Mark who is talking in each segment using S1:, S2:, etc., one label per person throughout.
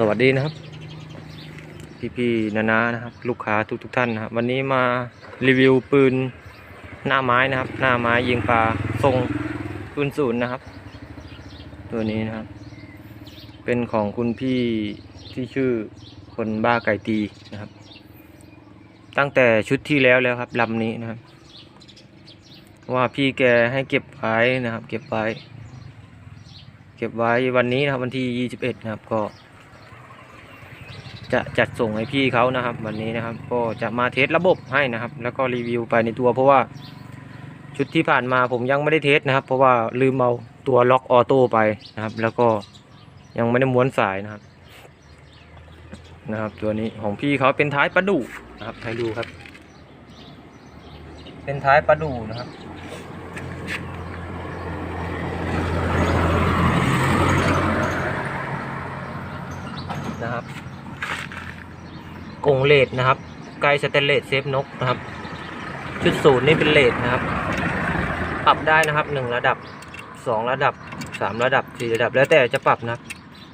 S1: สวัสดีนะครับ พี่ๆนานานะครับ ลูกค้าทุกๆท่านนะครับ วันนี้มารีวิวปืนหน้าไม้นะครับ หน้าไม้ยิงปลาทรงปืนศูนย์นะครับ ตัวนี้นะครับ เป็นของคุณพี่ที่ชื่อคนบ้าไก่ตีนะครับ ตั้งแต่ชุดที่แล้วแล้วครับลำนี้นะครับ ว่าพี่แกให้เก็บไว้นะครับ เก็บไว้เก็บไว้วันนี้นะครับวันที่ 21 นะครับ ก็ จะจัดส่งให้พี่เขานะครับ วันนี้นะครับ ก็จะมาเทสระบบให้นะครับ แล้วก็รีวิวไปในตัว เพราะว่าชุดที่ผ่านมาผมยังไม่ได้เทสนะครับ เพราะว่าลืมเอาตัวล็อกออโต้ไปนะครับ แล้วก็ยังไม่ได้ม้วนสายนะครับ นะครับ ตัวนี้ของพี่เขาเป็นท้ายประดู่นะครับให้ดูครับ เป็นท้ายประดู่นะครับนะครับ กงเลดนะครับ ไกลสเตนเลสเซฟนกนะครับ ชุดศูนย์นี่เป็นเลดนะครับ ปรับได้นะครับหนึ่งระดับสองระดับสามระดับสี่ระดับแล้วแต่จะปรับนะครับ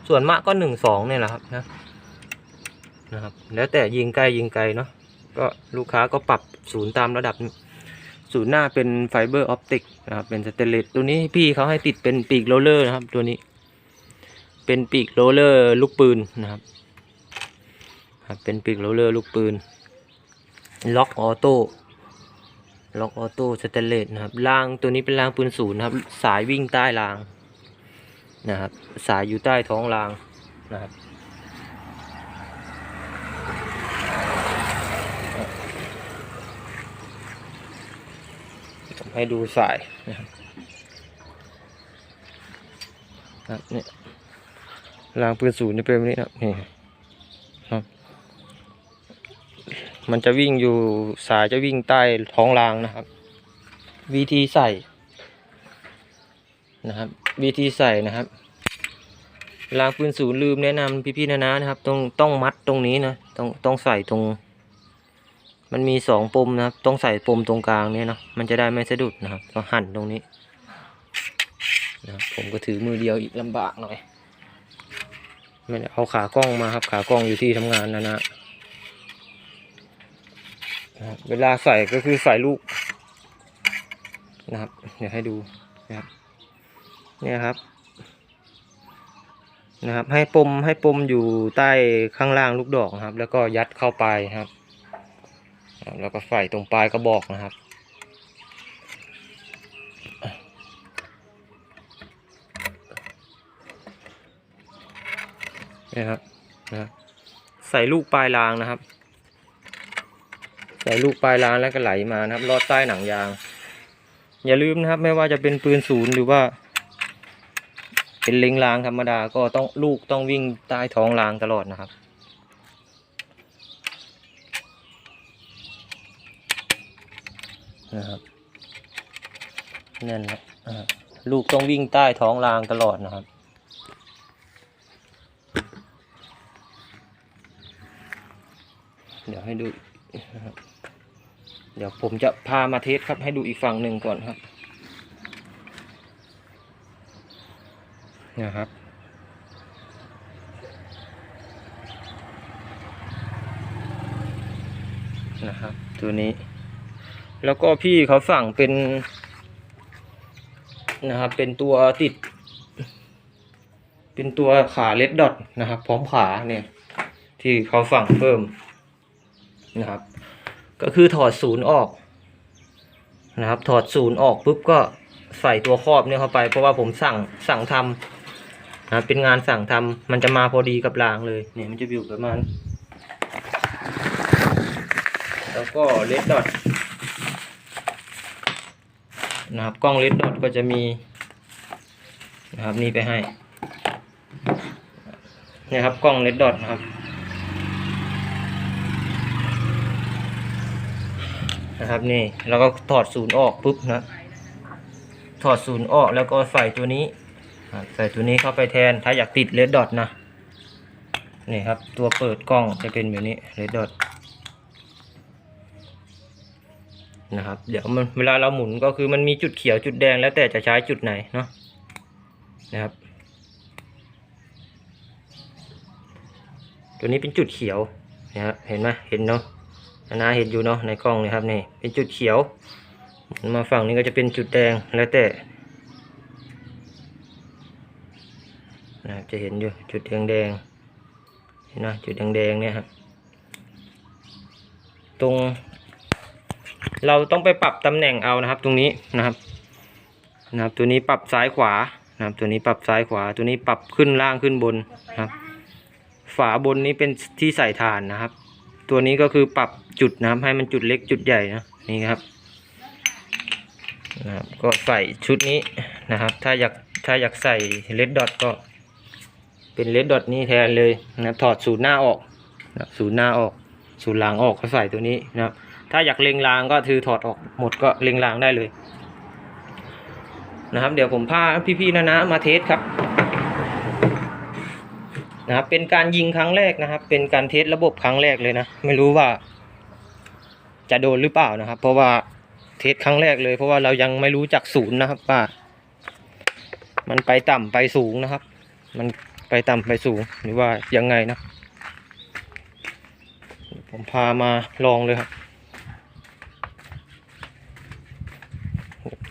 S1: ส่วนมากก็หนึ่งสองเนี่ยแหละครับนะนะครับ แล้วแต่ยิงไกลยิงไกลเนาะก็ลูกค้าก็ปรับศูนย์ตามระดับ ศูนย์หน้าเป็นไฟเบอร์ออปติกนะครับเป็นสเตนเลสตัวนี้พี่เขาให้ติดเป็นปีกโรลเลอร์นะครับตัวนี้ เป็นปีกโรลเลอร์ลูกปืนนะครับ ครับเป็นปีกโรเลอร์ลูกปืน ล็อกออโต้ล็อกออโต้สเตเลสนะครับรางตัวนี้เป็นรางปืนศูนย์นะครับ สายวิ่งใต้รางนะครับ สายอยู่ใต้ท้องรางนะครับให้ดูสายนะครับครับเนี่ยรางปืนศูนย์จะเป็นแบบนี้นะครับนี่ครับ มันจะวิ่งอยู่สายจะวิ่งใต้ท้องรางนะครับ วิธีใส่นะครับ วิธีใส่นะครับรางปืนศูนย์ลืมแนะนำพี่ๆนะนะนะครับ ต้องต้องมัดตรงนี้นะต้องต้องใส่ตรง มันมีสองปมนะครับ ต้องใส่ปมตรงกลางเนี่ยเนาะมันจะได้ไม่สะดุดนะครับต้องหั่นตรงนี้นะครับผมก็ถือมือเดียวอีกลำบากหน่อยไม่ได้เอาขากล้องมาครับขากล้องอยู่ที่ทำงานนะนะ นะครับเวลาใส่ก็คือใส่ลูกนะครับ เดี๋ยวให้ดูนะครับเนี่ยครับ นะครับ ให้ปมให้ปมอยู่ใต้ข้างล่างลูกดอกนะครับ แล้วก็ยัดเข้าไปครับ แล้วก็ใส่ตรงปลายกระบอกนะครับนี่ครับนะครับใส่ลูกปลายรางนะครับ ใส่ลูกปลายรางแล้วก็ไหลมานะครับลอดใต้หนังยาง อย่าลืมนะครับ ไม่ว่าจะเป็นปืนศูนย์หรือว่า เป็นเล็งรางธรรมดาก็ต้องลูกต้องวิ่งใต้ท้องรางตลอดนะครับนะครับนั่นแหละลูกต้องวิ่งใต้ท้องรางตลอดนะครับ เดี๋ยวให้ดูนะครับ เดี๋ยวผมจะพามาเทสครับให้ดูอีกฝั่งหนึ่งก่อนครับนะครับ นะครับ ตัวนี้ แล้วก็พี่เขาสั่งเป็น นะครับ เป็นตัวติด เป็นตัวขาเลดดอทนะครับ พร้อมขาเนี่ย ที่เขาสั่งเพิ่มนะครับ ก็คือถอดศูนย์ออกนะครับ ถอดศูนย์ออกปุ๊บก็ใส่ตัวครอบเนี่ยเข้าไป เพราะว่าผมสั่งสั่งทำนะครับเป็นงานสั่งทำมันจะมาพอดีกับรางเลยเนี่ยมันจะอยู่ประมาณแล้วก็เลดดอทนะครับกล้องเลดดอทก็จะมีนะครับนี่ไปให้เนี่ยครับกล้องเลดดอทนะครับ นะครับนี่แล้วก็ถอดศูนย์ออกปุ๊บนะถอดศูนย์ออกแล้วก็ใส่ตัวนี้ ใส่ตัวนี้เข้าไปแทนถ้าอยากติดเลดดอทนะนี่ครับตัวเปิดกล้องจะเป็นแบบนี้เลดดอทนะครับเดี๋ยวมันเวลาเราหมุนก็คือมันมีจุดเขียวจุดแดงแล้วแต่จะใช้จุดไหนเนาะนะครับตัวนี้เป็นจุดเขียวนะฮะเห็นไหมเห็นเนาะ นานาเห็นอยู่เนาะในกล้องนี่ครับนี่เป็นจุดเขียว มาฝั่งนี้ก็จะเป็นจุดแดงแล้วแต่นะจะเห็นอยู่จุดแดงแดงเห็นไหมจุดแดงแดงเนี่ยครับตรง เราต้องไปปรับตำแหน่งเอานะครับ ตรงนี้นะครับนะครับ ตัวนี้ปรับซ้ายขวานะครับ ตัวนี้ปรับซ้ายขวา ตัวนี้ปรับขึ้นล่างขึ้นบนนะครับ ฝาบนนี้เป็นที่ใส่ถ่านนะครับ ตัวนี้ก็คือปรับ จุดนะครับให้มันจุดเล็กจุดใหญ่นะนี่ครับนะครับ ก็ใส่ชุดนี้นะครับ ถ้าอยากถ้าอยากใส่เลดดอทก็ เป็นเลดดอทนี้แทนเลยนะถอดศูนย์หน้าออกนะครับศูนย์หน้าออกศูนย์หลังออกก็ใส่ตัวนี้นะครับถ้าอยากเล็งรางก็คือถอดออกหมดก็เล็งรางได้เลย นะครับ เดี๋ยวผมพาพี่ๆนะนะมาเทสครับนะครับเป็นการยิงครั้งแรกนะครับ เป็นการเทสระบบครั้งแรกเลยนะ ไม่รู้ว่า จะโดนหรือเปล่านะครับ เพราะว่าเทสครั้งแรกเลย เพราะว่าเรายังไม่รู้จักศูนย์นะครับว่า มันไปต่ำไปสูงนะครับ มันไปต่ำไปสูงหรือว่ายังไงนะ ผมพามาลองเลยครับ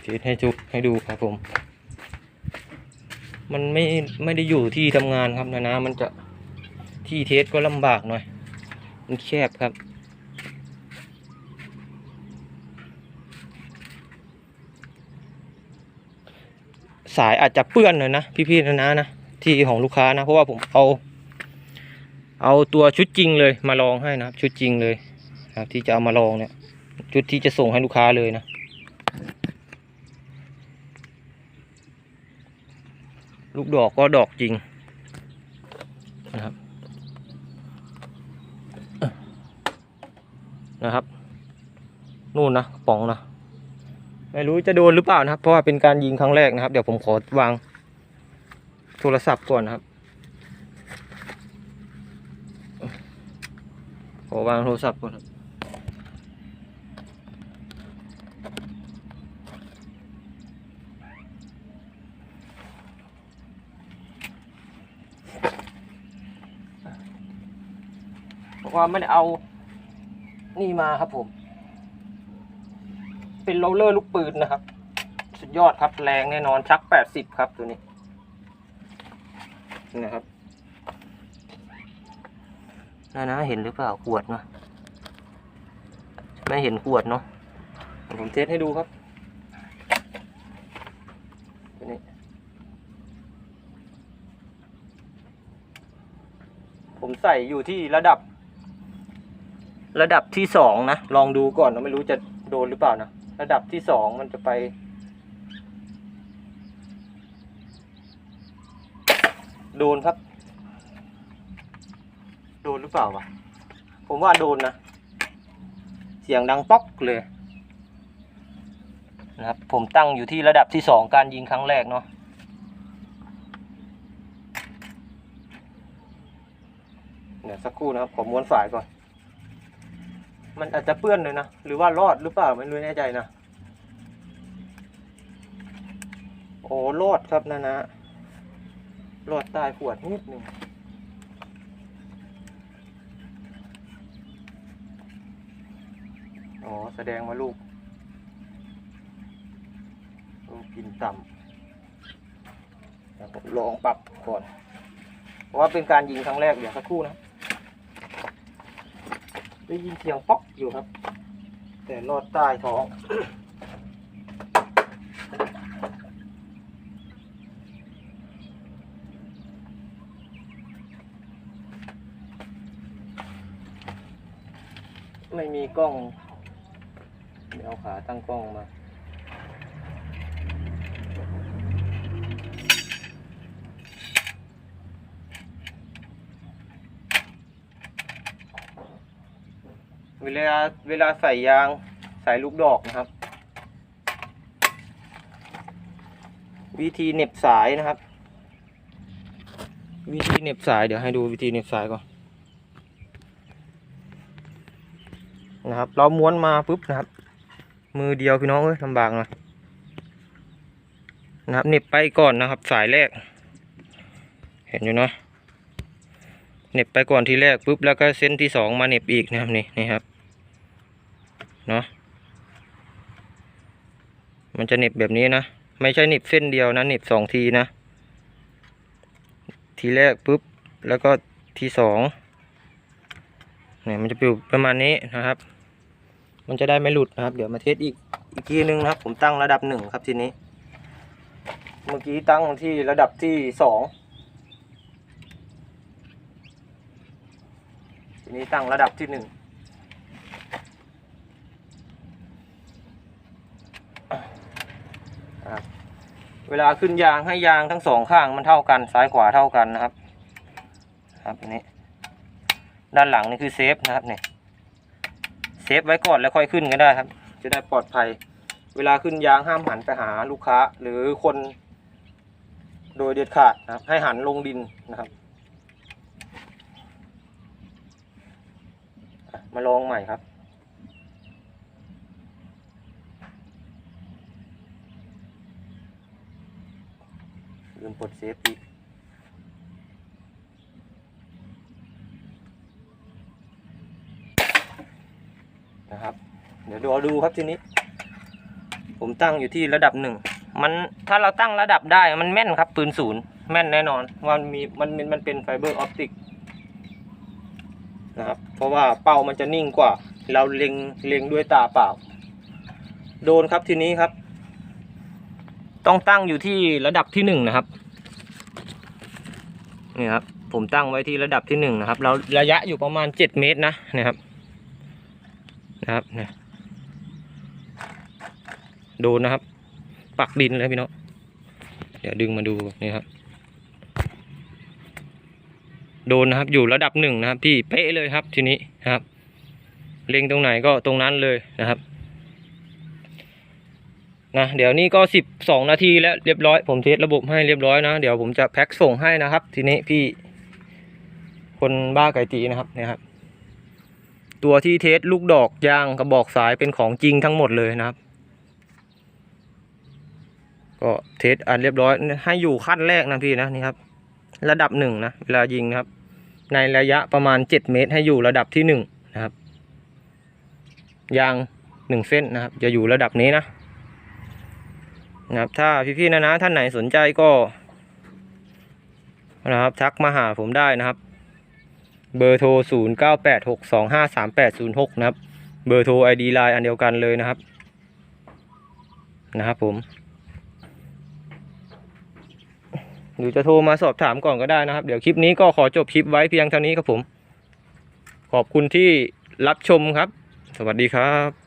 S1: เทสให้จุให้ดูครับผม มันไม่ไม่ได้อยู่ที่ทำงานครับนะนะมันจะที่เทสก็ลำบากหน่อย มันแคบครับ สายอาจจะเปื้อนหน่อยนะพี่ๆนะนะนะที่ของลูกค้านะเพราะว่าผมเอา เอาตัวชุดจริงเลยมาลองให้นะครับ ชุดจริงเลยนะครับที่จะเอามาลองเนี่ยชุดที่จะส่งให้ลูกค้าเลยนะลูกดอกก็ดอกจริงนะครับนะครับ นู่นนะกระป๋องนะ ไม่รู้จะโดนหรือเปล่านะครับ เพราะว่าเป็นการยิงครั้งแรกนะครับ เดี๋ยวผมขอวางโทรศัพท์ก่อนนะครับ ขอวางโทรศัพท์ก่อนครับเพราะว่าไม่ได้เอานี่มาครับผม เป็นโรลเลอร์ลูกปืนนะครับ สุดยอดครับแรงแน่นอนชักแปดสิบครับตัวนี้นะครับนานะเห็นหรือเปล่าขวดเนาะไม่เห็นขวดเนาะผมเทสให้ดูครับตัวนี้ผมใส่อยู่ที่ระดับ ระดับที่สองนะ ลองดูก่อนนะไม่รู้จะโดนหรือเปล่านะ ระดับที่สองมันจะไป โดนครับ โดนหรือเปล่าวะผมว่าโดนนะ เสียงดังป๊อกเลยนะครับ ผมตั้งอยู่ที่ระดับที่สองการยิงครั้งแรกเนาะเดี๋ยวสักครู่นะครับ ผมม้วนสายก่อน มันอาจจะเปื้อนเลยนะ หรือว่ารอดหรือเปล่าไม่รู้แน่ใจนะ โอ้รอดครับนะนะรอดใต้ขวดนิดหนึ่งอ๋อ แสดงว่าลูก ลูกกินต่ำผมลองปรับก่อน เพราะว่าเป็นการยิงครั้งแรกเดี๋ยวสักครู่นะ ได้ยินเสียงป๊อกอยู่ครับ แต่รอดใต้ท้องไม่มีกล้อง เดี๋ยวเอาขาตั้งกล้องมา เวลาเวลาใส่ยางใส่ลูกดอกนะครับ วิธีเน็บสายนะครับ วิธีเน็บสายเดี๋ยวให้ดูวิธีเน็บสายก่อนนะครับ เราม้วนมาปุ๊บนะครับ มือเดียวพี่น้องเอ้ยลำบากหน่อยนะครับเน็บไปก่อนนะครับ สายแรก เห็นอยู่เนาะเน็บไปก่อนทีแรกปุ๊บแล้วก็เส้นที่สองมาเน็บอีกนะครับนี่นี่ครับ เนาะมันจะหน็บแบบนี้นะ ไม่ใช่หน็บเส้นเดียวนะหน็บสองทีนะ ทีแรกปุ๊บ แล้วก็ทีสองเนี่ยมันจะอยู่ประมาณนี้นะครับ มันจะได้ไม่หลุดนะครับ เดี๋ยวมาเทสอีกอีกทีนึงนะครับ ผมตั้งระดับหนึ่งครับทีนี้ เมื่อกี้ตั้งที่ระดับที่สองทีนี้ตั้งระดับที่หนึ่ง นะครับ เวลาขึ้นยางให้ยางทั้งสองข้างมันเท่ากันซ้ายขวาเท่ากันนะครับ ครับอันนี้ด้านหลังนี่คือเซฟนะครับเนี่ยเซฟไว้ก่อนแล้วค่อยขึ้นก็ได้ครับ จะได้ปลอดภัย เวลาขึ้นยางห้ามหันไปหาลูกค้าหรือคนโดยเด็ดขาดนะครับ ให้หันลงดินนะครับ มาลองใหม่ครับ ลืมปลดเซฟอีกนะครับ เดี๋ยวดูดูครับทีนี้ ผมตั้งอยู่ที่ระดับหนึ่งมันถ้าเราตั้งระดับได้มันแม่นครับปืนศูนย์แม่นแน่นอนว่ามันมีมันมันมันเป็นไฟเบอร์ออปติกนะครับเพราะว่าเป้ามันจะนิ่งกว่า เราเล็งเล็งด้วยตาเปล่า โดนครับทีนี้ครับ ต้องตั้งอยู่ที่ระดับที่หนึ่งนะครับ นี่ครับผมตั้งไว้ที่ระดับที่หนึ่งนะครับ เราระยะอยู่ประมาณเจ็ดเมตรนะนะครับนะครับเนี่ยโดนนะครับ ปักดินเลยพี่น้องเดี๋ยวดึงมาดูนี่ครับ โดนนะครับอยู่ระดับหนึ่งนะครับพี่เป๊ะเลยครับทีนี้นะครับ เล็งตรงไหนก็ตรงนั้นเลยนะครับ นะเดี๋ยวนี้ก็สิบสองนาทีแล้วเรียบร้อยผมเทสระบบให้เรียบร้อยนะ เดี๋ยวผมจะแพ็คส่งให้นะครับ ทีนี้พี่คนบ้าไก่ตีนะครับเนี่ยครับ ตัวที่เทสลูกดอกยางกระบอกสายเป็นของจริงทั้งหมดเลยนะครับ ก็เทสอันเรียบร้อยให้อยู่ขั้นแรกนะพี่นะนี่ครับ ระดับหนึ่งนะเวลายิงนะครับ ในระยะประมาณเจ็ดเมตร ให้อยู่ระดับที่หนึ่งนะครับยางหนึ่งเส้นนะครับ จะอยู่ระดับนี้นะ นะครับถ้าพี่ๆนะนะท่านไหนสนใจก็นะครับทักมาหาผมได้นะครับ เบอร์โทร 0 9 8 6 2 5 3 8 0 6 นะครับ เบอร์โทร ID ไลน์อันเดียวกันเลยนะครับ นะครับผมหรือจะโทรมาสอบถามก่อนก็ได้นะครับ เดี๋ยวคลิปนี้ก็ขอจบคลิปไว้เพียงเท่านี้ครับผม ขอบคุณที่รับชมครับ สวัสดีครับ